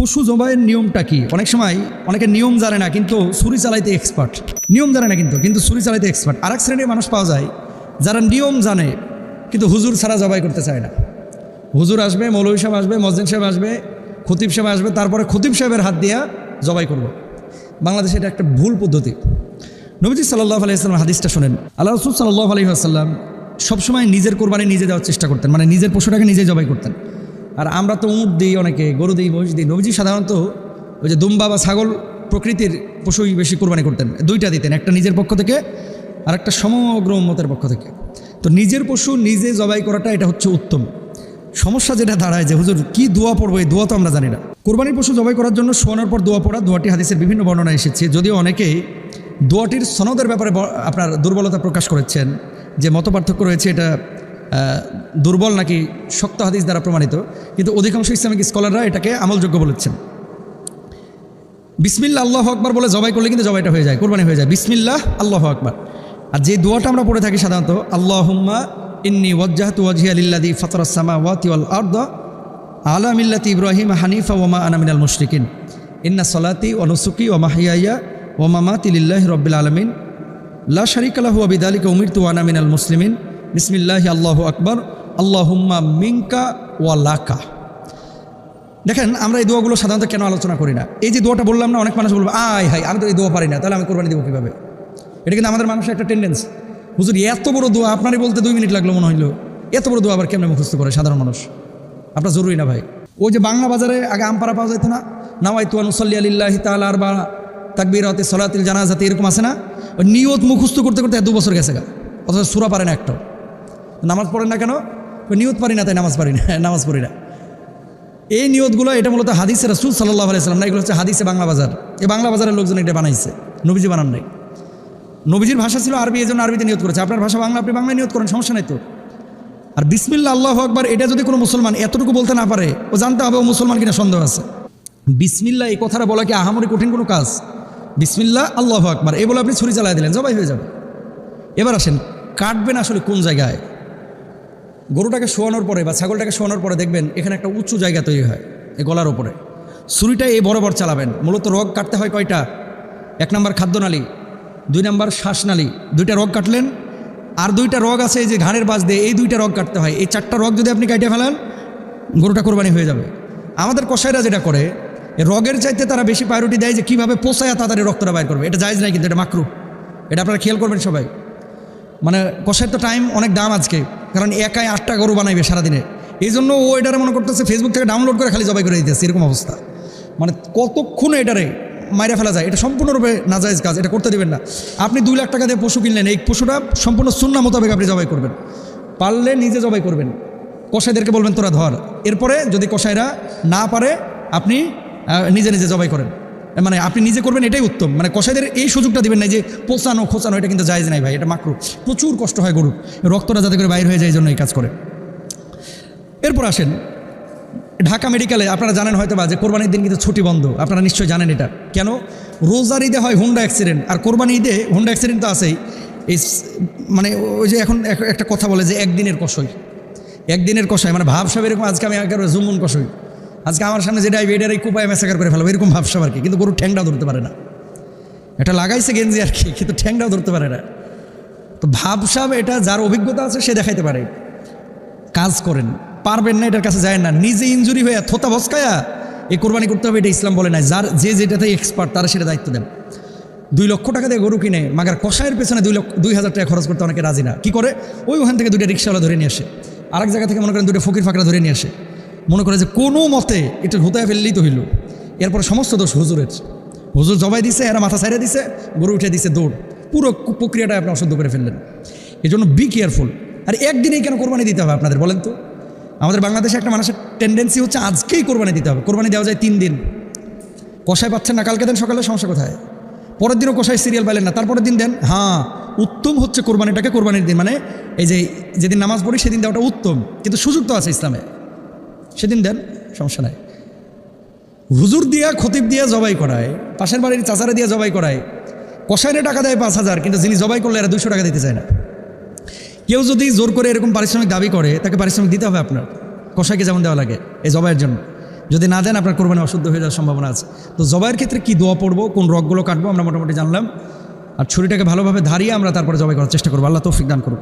পশু জবাইয়ের নিয়মটা কি? অনেক সময় অনেকে নিয়ম জানে না, কিন্তু ছুরি চালাইতে এক্সপার্ট নিয়ম জানে না কিন্তু কিন্তু ছুরি চালাইতে এক্সপার্ট আরেক শ্রেণির মানুষ পাওয়া যায়, যারা নিয়ম জানে, কিন্তু হুজুর ছাড়া জবাই করতে চায় না। হুজুর আসবে, মৌলভী সাহেব আসবে, মসজিদ সাহেব আসবে, খতিব সাহেব আসবে, তারপরে খতিব সাহেবের হাত দিয়া জবাই করব। বাংলাদেশে এটা একটা ভুল পদ্ধতি। নবীজি সাল্লাহ আলাইসাল্লাম হাদিসটা শোনেন। আল্লাহ রসুল সাল্লাহ আলহিহাসাল্লাম সবসময় নিজের কোরবানি নিজে দেওয়ার চেষ্টা করতেন মানে নিজের পশুটাকে নিজে জবাই করতেন। আর আমরা তো উঁট দিই অনেকে, গরু দিই, মহিষ দিই। নবীজি সাধারণত ওই যে দুম্বা বা ছাগল প্রকৃতির পশুই বেশি কোরবানি করতেন। দুইটা দিতেন, একটা নিজের পক্ষ থেকে আর একটা সমগ্র উম্মতের পক্ষ থেকে। তো নিজের পশু নিজে জবাই করাটা এটা হচ্ছে উত্তম। সমস্যা যেটা দাঁড়ায় যে, হুজুর, কি দোয়া পড়ব? এই দোয়া তো আমরা জানি না। কোরবানির পশু জবাই করার জন্য শোয়ানোর পর দোয়া পড়া, দোয়াটি হাদিসের বিভিন্ন বর্ণনা এসেছে। যদিও অনেকেই দোয়াটির সনদের ব্যাপারে আপনার দুর্বলতা প্রকাশ করেছেন, যে মত পার্থক্য রয়েছে এটা দুর্বল নাকি শক্ত হাদিস দ্বারা প্রমাণিত, কিন্তু অধিকাংশ ইসলামিক স্কলাররা এটাকে আমলযোগ্য বলেছেন। বিসমিল্লা আল্লাহ আকবার বলে জবাই করলে কিন্তু জবাইটা হয়ে যায়, কোরবানি হয়ে যায়। বিসমিল্লাহ, আল্লাহ আকবার। আর যে দোয়াটা আমরা পড়ে থাকি সাধারণত আল্লাহ হুম্মা ইন্নি ওয়াজ্জাহতু ওয়াজহিয়া লিল্লাযী ফাতারাস সামাওয়াতি ওয়াল আরদ আলা মিল্লাতি ইব্রাহিম হানিফা ওয়া মা আনা মিনাল মুশরিকিন। ইন্না সলাতি ওয়া নুসুকি ওয়া মাহইয়ায়া ওয়া মামাতি লিল্লাহি রাব্বিল আলামিন। লা শারিকা লাহু ওয়া বিযালিকা উমিরতু ওয়া আনা মিনাল মুসলিমিন। বিসমিল্লাহি আল্লাহ আকবর, আল্লাহুম্মা মিনকা ওয়া লাকা। দেখেন, আমরা এই দোয়াগুলো সাধারণত কেন আলোচনা করি না? এই যে দোয়াটা বললাম না, অনেক মানুষ বলব, আয় হাই আমি তো এই দোয়া পারি না, তাহলে আমি কোরবানি দেবো কীভাবে? এটা কিন্তু আমাদের মানুষের একটা টেন্ডেন্স হুজুর, এত বড় দোয়া আপনারই বলতে দুই মিনিট লাগল মনে হইল। এত বড় দোয়া আবার কেমনে মুখস্থ করে সাধারণ মানুষ? আপনার জরুরি না ভাই। ওই যে বাংলা বাজারে আগে আমপাড়া পাওয়া যেত না? নাওয়াই তুয়ান উসল্লি আলিল্লাহি তাল আর বা তাকবির সলাতিল জানাজাতে, এরকম আছে না? নিয়ত মুখস্থ করতে করতে দু বছর গেছে গা। অথচ সুরা পারে না একটা। নামাজ পড়েন না কেন? নিয়ত পারি না তাই নামাজ পারি না, নামাজ পড়ি না। এই নিয়তগুলো, এটা মূলত হাদিসে রসুল সাল্লাহ আলাইসালাম না, এগুলো হচ্ছে হাদিসে বাংলা বাজার। এই বাংলা বাজারের লোকজন এটা বানাইছে, নবীজি বানান নাই। নবীজির ভাষা ছিল আরবি, এই জন্য আরবিতে নিয়ত করেছে। আপনার ভাষা বাংলা, আপনি বাংলায় নিয়ত করেন, সমস্যা নাই তো। আর বিসমিল্লা আল্লাহ আকবার, এটা যদি কোনো মুসলমান এতটুকু বলতে না পারে, ও জানতে হবে ও মুসলমান কিনা সন্দেহ আছে। বিসমিল্লা এই কথাটা বলা কি আহামরি কঠিন কোনো কাজ? বিসমিল্লা আল্লাহ আকবার, এই বলে আপনি ছুরি চালাই দিলেন, জবাই হয়ে যাবে। এবার আসেন, কাটবেন আসলে কোন জায়গায়? গরুটাকে শোয়ানোর পরে বা ছাগলটাকে শোয়ানোর পরে দেখবেন এখানে একটা উঁচু জায়গা তৈরি হয় এই গলার ওপরে ছুরিটা এই বরাবর চালাবেন। মূলত রগ কাটতে হয় কয়টা? এক নম্বর খাদ্যনালী, দুই নম্বর শ্বাসনালী। দুইটা রগ কাটলেন, আর দুইটা রগ আছে এই যে ঘাড়ের বাজ দিয়ে এই দুইটা রগ কাটতে হয়। এই চারটা রগ যদি আপনি কাটে ফেলেন, গরুটা কোরবানি হয়ে যাবে। আমাদের কষাইরা যেটা করে রগের চাইতে তারা বেশি প্রায়োরিটি দেয় যে কীভাবে পোষায় তাড়াতাড়ি রক্তটা বাইর করবে। এটা জায়জ নাই কিন্তু এটা মাকরু। এটা আপনারা খেয়াল করবেন সবাই। মানে কষাইয়ের তো টাইম অনেক দাম আজকে। কারণ একাই আটটা গরু বানাইবে সারাদিনে। এই জন্য ও এটারে মনে করতেছে ফেসবুক থেকে ডাউনলোড করে খালি জবাই করে দিতেছে, এরকম অবস্থা। মানে কতক্ষণ এটারে মাইরা ফেলা যায়? এটা সম্পূর্ণরূপে নাজাইজ কাজ, এটা করতে দেবেন না। আপনি দুই লাখ টাকা দিয়ে পশু কিনলেন, এই পশুটা সম্পূর্ণ সুন্না মোতাবেক আপনি জবাই করবেন। পারলে নিজে জবাই করবেন। কষাইদেরকে বলবেন, তোরা ধর। এরপরে যদি কষাইরা না পারে, আপনি নিজে নিজে জবাই করেন। মানে আপনি নিজে করবেন এটাই উত্তম। মানে কষাইদের এই সুযোগটা দিবেন না যে পোষানো, খোঁচানো, এটা কিন্তু জায়জ নাই ভাই, এটা মাকরু প্রচুর কষ্ট হয় গরুর। রক্তটা যাতে করে বাইর হয়ে যায় এই জন্য এই কাজ করে। এরপর আসেন, ঢাকা মেডিকেলে আপনারা জানেন হয়তো বা যে কোরবানির দিন কিন্তু ছুটি বন্ধ। আপনারা নিশ্চয়ই জানেন এটা। কেন? রোজার ঈদে হয় হুন্ডা অ্যাক্সিডেন্ট। আর কোরবানি ঈদে হুন্ডা অ্যাক্সিডেন্ট তো আছেই। এই মানে ওই যে এখন এক- একটা কথা বলে যে একদিনের কষই একদিনের কষাই মানে ভাবসাব এরকম আজকে আমি একেবারে জুমুন কষই আজকে আমার সামনে যেটা আইবে এটার এই কুপায় মেসাকার করে ফেলব, এরকম ভাবসাব আর কি? কিন্তু গরু ঠ্যাংটাও ধরতে পারে না। এটা লাগাইছে গেঞ্জি আর কি, কিন্তু ঠ্যাংটাও ধরতে পারে না। তো ভাবসাব এটা, যার অভিজ্ঞতা আছে, সে দেখাইতে পারে। কাজ করেন, পারবেন না, এটার কাছে যায় না। নিজে ইঞ্জুরি হয়ে থোতা ভস্কায়া এ কোরবানি করতে হবে, এটা ইসলাম বলে নাই। যার, যে যেটাতে এক্সপার্ট তারা সেটা দায়িত্ব দেন। দুই লক্ষ টাকা দিয়ে গরু কিনে, মাগার কষায়ের পেছনে দুই লক্ষ দুই হাজার টাকা খরচ করতে অনেকে রাজি না। কি করে? ওই ওখান থেকে দুইটা রিক্সাওয়ালা ধরে নিয়ে আসে। আরেক জায়গা থেকে মনে করেন দুটো ফকির ফাঁকরা ধরে নিয়ে আসে। মনে করে যে কোনো মতে এটা হুতায় ফেললেই তো হইল। এরপর সমস্ত দোষ হুজুরের। হুজুর জবাই দিছে, এরা মাথা সাইড়ে দিছে, গরু উঠে দিছে দৌড়। পুরো প্রক্রিয়াটা আপনি অশুদ্ধ করে ফেললেন। এই জন্য বি কেয়ারফুল আর একদিনেই কেন কোরবানি দিতে হবে আপনাদের বলেন তো? আমাদের বাংলাদেশে একটা মানুষের টেন্ডেন্সি হচ্ছে আজকেই কোরবানি দিতে হবে। কোরবানি দেওয়া যায় তিন দিন। কষায় পাচ্ছেন না, কালকে দেন, সকালে, সমস্যা কোথায়? পরের দিনও কষায় সিরিয়াল পাইলেন না, তারপরের দিন দেন হ্যাঁ উত্তম হচ্ছে কোরবানিটাকে কোরবানির দিন। মানে এই যে, যেদিন নামাজ পড়ি, সেদিন দেওয়াটা উত্তম। কিন্তু সুযোগ তো আছে ইসলামে। সেদিন দেন, সমস্যা নাই। হুজুর দিয়া, খতিব দিয়া জবাই করায়, পাশের বাড়ির চাচারা দিয়া জবাই করায় কষাইনে টাকা দেয় পাঁচ হাজার, কিন্তু যিনি জবাই করলে এরা দুশো টাকা দিতে চায় না। কেউ যদি জোর করে এরকম পারিশ্রমিক দাবি করে, তাকে পারিশ্রমিক দিতে হবে আপনার। কষাইকে যেমন দেওয়া লাগে, এই জবাইয়ের জন্য। যদি না দেন, আপনার কোরবানি অশুদ্ধ হয়ে যাওয়ার সম্ভাবনা আছে। তো জবাইয়ের ক্ষেত্রে কী দোয়া পড়ব, কোন রগগুলো কাটবো, আমরা মোটামুটি জানলাম। আর ছুরিটাকে ভালোভাবে ধারিয়ে আমরা তারপরে জবাই করার চেষ্টা করব। আল্লাহ তৌফিক দান করুন